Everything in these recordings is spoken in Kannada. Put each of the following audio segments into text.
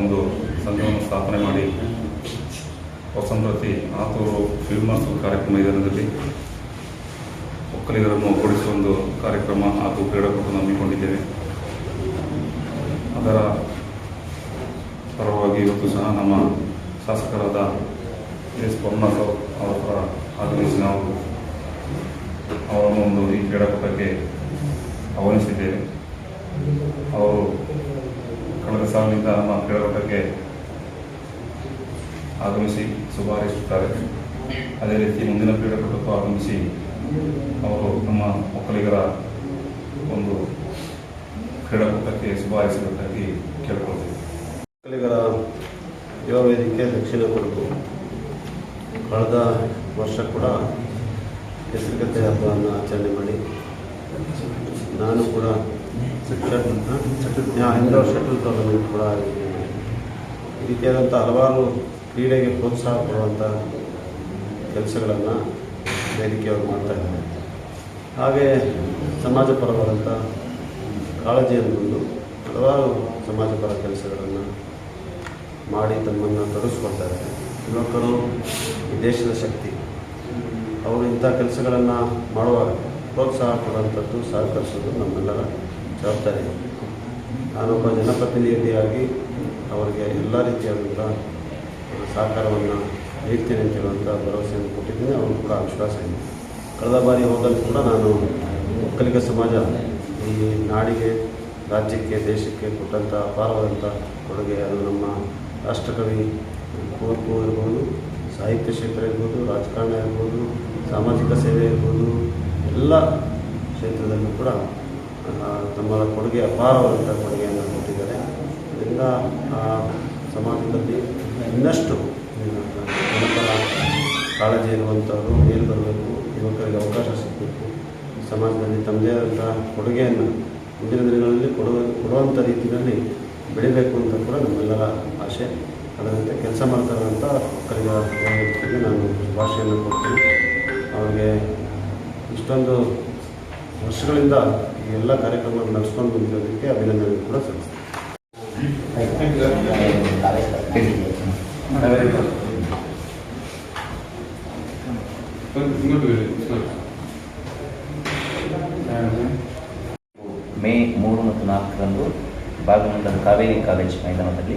ಒಂದು ಸಂಘವನ್ನು ಸ್ಥಾಪನೆ ಮಾಡಿ ವಸಂತತಿ ಆತೂರು ಫಿಲ್ಮ್ ಮಾಸ್ಟರ್ ಕಾರ್ಯಕ್ರಮ ಇದರಲ್ಲಿ ಒಕ್ಕಲಿಗರನ್ನು ಒಗ್ಗೂಡಿಸುವ ಒಂದು ಕಾರ್ಯಕ್ರಮ ಹಾಗೂ ಕ್ರೀಡಾಕೂಟವನ್ನು ಹಮ್ಮಿಕೊಂಡಿದ್ದೇವೆ. ಅದರ ಪರವಾಗಿ ಇವತ್ತು ಸಹ ನಮ್ಮ ಶಾಸಕರಾದ ಎಸ್ ಪವನಾಥ್ ಅವರ ಆಗಮಿಸಿ ನಾವು ಅವರನ್ನು ಒಂದು ಈ ಕ್ರೀಡಾಕೂಟಕ್ಕೆ ಆಹ್ವಾನಿಸಿದ್ದೇವೆ. ಅವರು ಸಾಲಿನಿಂದ ನಮ್ಮ ಕ್ರೀಡಾಕೂಟಕ್ಕೆ ಆಗಮಿಸಿ ಶುಭ ಹಾರೈಸುತ್ತಾರೆ ಅದೇ ರೀತಿ ಮುಂದಿನ ಕ್ರೀಡಾಕೂಟಕ್ಕೂ ಆಗಮಿಸಿ ಅವರು ನಮ್ಮ ಒಕ್ಕಲಿಗರ ಒಂದು ಕ್ರೀಡಾಕೂಟಕ್ಕೆ ಶುಭ ಮಕ್ಕಳಿಗರ ಒಕ್ಕಲಿಗರ ಯುವ ವೇದಿಕೆ ದಕ್ಷಿಣ ಕೊಡಗು. ಕಳೆದ ವರ್ಷ ಕೂಡ ಹೆಸರುಗತ್ತೆ ಹಬ್ಬವನ್ನು ಆಚರಣೆ ಮಾಡಿ. ನಾನು ಕೂಡ ಟೂರ್ನಮೆಂಟ್ ಕೂಡ ಈ ರೀತಿಯಾದಂಥ ಹಲವಾರು ಕ್ರೀಡೆಗೆ ಪ್ರೋತ್ಸಾಹ ಕೊಡುವಂಥ ಕೆಲಸಗಳನ್ನು ವೇದಿಕೆಯವರು ಮಾಡ್ತಾ ಇದ್ದಾರೆ. ಹಾಗೆ ಸಮಾಜ ಪರವಾದಂಥ ಕಾಳಜಿಯನ್ನು ಬಂದು ಹಲವಾರು ಸಮಾಜ ಪರ ಕೆಲಸಗಳನ್ನು ಮಾಡಿ ತಮ್ಮನ್ನು ತೊಡಗಿಸ್ಕೊಳ್ತಾರೆ ಯುವಕರು, ಈ ದೇಶದ ಶಕ್ತಿ, ಅವರು ಇಂಥ ಕೆಲಸಗಳನ್ನು ಮಾಡುವಾಗ ಪ್ರೋತ್ಸಾಹ ಕೊಡುವಂಥದ್ದು ಸಹಕರಿಸೋದು ನಮ್ಮೆಲ್ಲರ ಜವಾಬ್ದಾರಿ ನಾನೊಬ್ಬ ಜನಪ್ರತಿನಿಧಿಯಾಗಿ ಅವರಿಗೆ ಎಲ್ಲ ರೀತಿಯಾದಂಥ ಸಹಕಾರವನ್ನು ನೀಡ್ತೇನೆ ಅಂತ ಹೇಳುವಂಥ ಭರವಸೆಯನ್ನು ಕೊಟ್ಟಿದ್ದೇನೆ. ಅವರು ಕೂಡ ವಿಶ್ವಾಸ ಇದೆ. ಕಳೆದ ಬಾರಿ ಹೋದಲ್ಲಿ ಕೂಡ ನಾನು ಒಕ್ಕಲಿಗ ಸಮಾಜ ಈ ನಾಡಿಗೆ, ರಾಜ್ಯಕ್ಕೆ, ದೇಶಕ್ಕೆ ಕೊಟ್ಟಂಥ ಅಪಾರವಾದಂಥ ಕೊಡುಗೆ. ಅದು ನಮ್ಮ ರಾಷ್ಟ್ರಕವಿ ಕುವೆಂಪು ಇರ್ಬೋದು, ಸಾಹಿತ್ಯ ಕ್ಷೇತ್ರ ಇರ್ಬೋದು, ರಾಜಕಾರಣ ಇರ್ಬೋದು, ಸಾಮಾಜಿಕ ಸೇವೆ ಇರ್ಬೋದು, ಎಲ್ಲ ಕ್ಷೇತ್ರದಲ್ಲೂ ಕೂಡ ತಮ್ಮ ಕೊಡುಗೆ ಅಪಾರವಾದಂಥ ಕೊಡುಗೆಯನ್ನು ಕೊಟ್ಟಿದ್ದಾರೆ. ಇದರಿಂದ ಸಮಾಜದಲ್ಲಿ ಇನ್ನಷ್ಟು ಜನಪರ ಕಾಳಜಿ ಇರುವಂಥವರು ಮೇಲೆ ಬರಬೇಕು, ಯುವಕರಿಗೆ ಅವಕಾಶ ಸಿಗಬೇಕು. ಸಮಾಜದಲ್ಲಿ ತಮ್ಮದೇ ಆದಂಥ ಕೊಡುಗೆಯನ್ನು ಮುಂದಿನ ದಿನಗಳಲ್ಲಿ ಕೊಡುವ ಕೊಡುವಂಥ ರೀತಿಯಲ್ಲಿ ಬೆಳಿಬೇಕು ಅಂತ ಕೂಡ ನಮ್ಮೆಲ್ಲರ ಆಸೆ ಅದರಂತೆ ಕೆಲಸ ಮಾಡ್ತಾರಂಥ ವೇದಿಕೆಗೆ ನಾನು ಭಾಷೆಯನ್ನು ಕೊಡ್ತೀನಿ. ಅವರಿಗೆ ಇಷ್ಟೊಂದು ವರ್ಷಗಳಿಂದ ಎಲ್ಲ ಕಾರ್ಯಕ್ರಮಗಳು ನಡೆಸ್ಕೊಂಡು ಬಂದಿರೋದಕ್ಕೆ ಅಭಿನಂದನೆ ಕೂಡ ಮೇ ಮೂರು ಮತ್ತು ನಾಲ್ಕರಂದು ಭಾಗಮಂಡಲ ಕಾವೇರಿ ಕಾಲೇಜ್ ಮೈದಾನದಲ್ಲಿ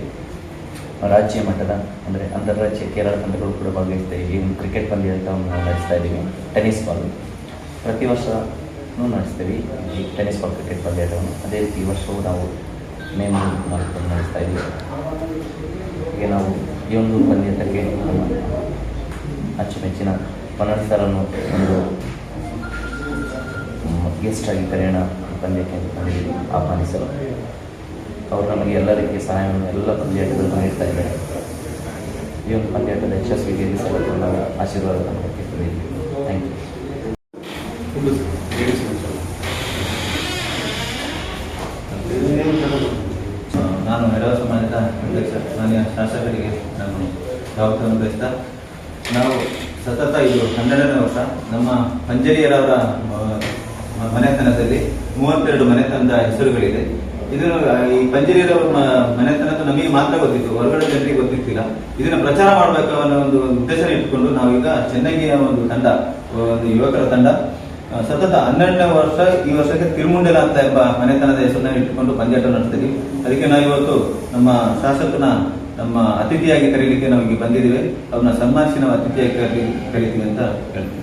ರಾಜ್ಯ ಮಟ್ಟದ, ಅಂದರೆ ಅಂತಾರಾಜ್ಯ ಕೇರಳ ತಂಡಗಳು ಕೂಡ ಭಾಗವಹಿಸ್ತಾ ಒಂದು ಕ್ರಿಕೆಟ್ ಪಂದ್ಯ ಅಂತ ನಡೆಸ್ತಾ ಇದ್ದೀವಿ. ಟೆನ್ನಿಸ್ ಬಾಲ್ ಪ್ರತಿ ವರ್ಷವೂ ನಡೆಸ್ತೀವಿ. ಈ ಟೆನ್ನಿಸ್ ಬಾಲ್ ಕ್ರಿಕೆಟ್ ಪಂದ್ಯಾಟವನ್ನು ಅದೇ. ರೀತಿ ಈ ವರ್ಷವೂ ನಾವು ಮೇ ಮಾಡಿಕೊಂಡು ನಡೆಸ್ತಾ ಇದ್ದೀವಿ. ಹೀಗೆ ನಾವು ಈ ಒಂದು ಪಂದ್ಯಾಟಕ್ಕೆ ನಮ್ಮ ಅಚ್ಚುಮೆಚ್ಚಿನ ಸರ್ನ್ನು ಒಂದು ಗೆಸ್ಟ್ ಆಗಿ ಕರೆಯೋಣ ಪಂದ್ಯಕ್ಕೆ ಅಂತ ಆಹ್ವಾನಿಸಲು. ಅವರು ನಮಗೆ ಎಲ್ಲ ರೀತಿಯ ಸಹಾಯವನ್ನು ಎಲ್ಲ ಪಂದ್ಯಾಟಗಳನ್ನು ನೀಡ್ತಾ ಇದ್ದಾರೆ. ಈ ಒಂದು ಪಂದ್ಯಾಟದ ಯಶಸ್ವಿಗೆ ಸಲುವಾಗಿ ನಾವು ಆಶೀರ್ವಾದ ನಮಗೆ ಬಂದಿದ್ದೀವಿ ಥ್ಯಾಂಕ್ ಯು ನಾನು ಎಡವ ಸಮಾಜದ ಅಧ್ಯಕ್ಷ, ಮಾನ್ಯ ಶಾಸಕರಿಗೆ ನಾನು ಸ್ವಾಗತವನ್ನು ಬಯಸ್ತಾ ನಾವು ಸತತ ಇದು ಹನ್ನೆರಡನೇ ವರ್ಷ, ನಮ್ಮ ಪಂಜರಿಯರವರ ಮನೆತನದಲ್ಲಿ ಮೂವತ್ತೆರಡು ಮನೆತನದ ಹೆಸರುಗಳಿದೆ. ಇದು ಈ ಪಂಜರಿಯರವರ ಮನೆತನದ ನಮಗೆ ಮಾತ್ರ ಗೊತ್ತಿತ್ತು, ಹೊರಗಡೆ ಜನರಿಗೆ ಗೊತ್ತಿತ್ತಿಲ್ಲ ಇದನ್ನ ಪ್ರಚಾರ ಮಾಡಬೇಕು ಅನ್ನೋ ಒಂದು ಉದ್ದೇಶ ಇಟ್ಟುಕೊಂಡು ನಾವೀಗ ಚೆನ್ನಗಿಯ ಒಂದು ತಂಡ ಒಂದು ಯುವಕರ ತಂಡ ಸತತ ಹನ್ನೆರಡನೇ ವರ್ಷ ಈ ವರ್ಷಕ್ಕೆ ತಿರುಮುಂಡೆಲ ಅಂತ ಎಂಬ ಮನೆತನದ ಹೆಸರನ್ನ ಇಟ್ಟುಕೊಂಡು ಪಂದ್ಯಾಟ ನಡೆಸ್ತೀವಿ. ಅದಕ್ಕೆ ನಾವು ಇವತ್ತು ನಮ್ಮ ಶಾಸಕನ, ನಮ್ಮ ಅತಿಥಿಯಾಗಿ ಕರೀಲಿಕ್ಕೆ ನಮಗೆ ಬಂದಿದ್ದೇವೆ. ಅವ್ರನ್ನ ಸನ್ಮಾನಿಸಿ ನಾವು ಅತಿಥಿಯಾಗಿ ಕರೀ, ಕರೀತೀವಿ ಅಂತ ಹೇಳ್ತೀವಿ.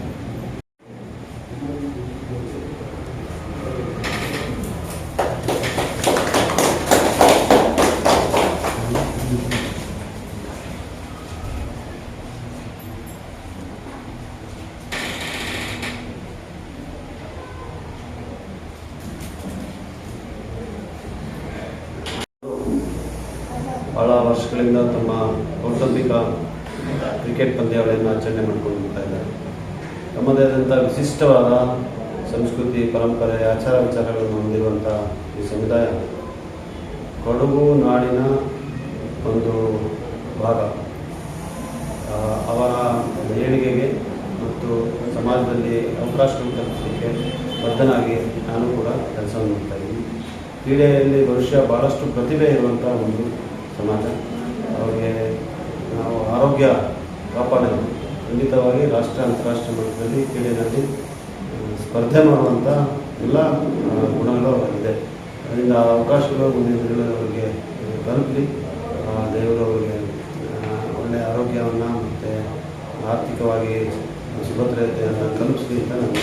ಭಾಳ ವರ್ಷಗಳಿಂದ ತಮ್ಮ ಕೌಟುಂಬಿಕ ಕ್ರಿಕೆಟ್ ಪಂದ್ಯಾವಳಿಯನ್ನು ಆಚರಣೆ ಮಾಡ್ಕೊಂಡು ಹೋಗ್ತಾ ಇದ್ದಾರೆ. ತಮ್ಮದೇ ಆದಂಥ ವಿಶಿಷ್ಟವಾದ ಸಂಸ್ಕೃತಿ, ಪರಂಪರೆ, ಆಚಾರ ವಿಚಾರಗಳನ್ನು ಹೊಂದಿರುವಂಥ ಈ ಸಮುದಾಯ ಕೊಡಗು ನಾಡಿನ ಒಂದು ಭಾಗ. ಅವರ ಏಳಿಗೆಗೆ ಮತ್ತು ಸಮಾಜದಲ್ಲಿ ಅವಕಾಶಗಳು ಕಲ್ಪಿಸಲಿಕ್ಕೆ ಬದ್ಧನಾಗಿ ನಾನು ಕೂಡ ಕೆಲಸವನ್ನು ಮಾಡ್ತಾ ಇದ್ದೀನಿ. ಕ್ರೀಡೆಯಲ್ಲಿ ಭವಿಷ್ಯ ಭಾಳಷ್ಟು ಪ್ರತಿಭೆ ಇರುವಂಥ ಒಂದು ಸಮಾಜ. ಅವರಿಗೆ ನಾವು ಆರೋಗ್ಯ ಕಾಪಾಡಲು ಖಂಡಿತವಾಗಿ ರಾಷ್ಟ್ರ, ಅಂತಾರಾಷ್ಟ್ರೀಯ ಮಟ್ಟದಲ್ಲಿ ಕ್ರೀಡೆಯಲ್ಲಿ ಸ್ಪರ್ಧೆ ಮಾಡುವಂಥ ಎಲ್ಲ ಗುಣಗಳು ಇದೆ ಅದರಿಂದ ಅವಕಾಶಗಳು ಮುಂದಿನ ದಿನಗಳಲ್ಲಿ ಅವರಿಗೆ ತಲುಪಲಿ. ದೇವರು ಅವರಿಗೆ ಒಳ್ಳೆಯ ಆರೋಗ್ಯವನ್ನು ಮತ್ತು ಆರ್ಥಿಕವಾಗಿ ಸುಭದ್ರತೆಯನ್ನು ಕಲ್ಪಿಸಲಿ ಅಂತ ನನಗೆ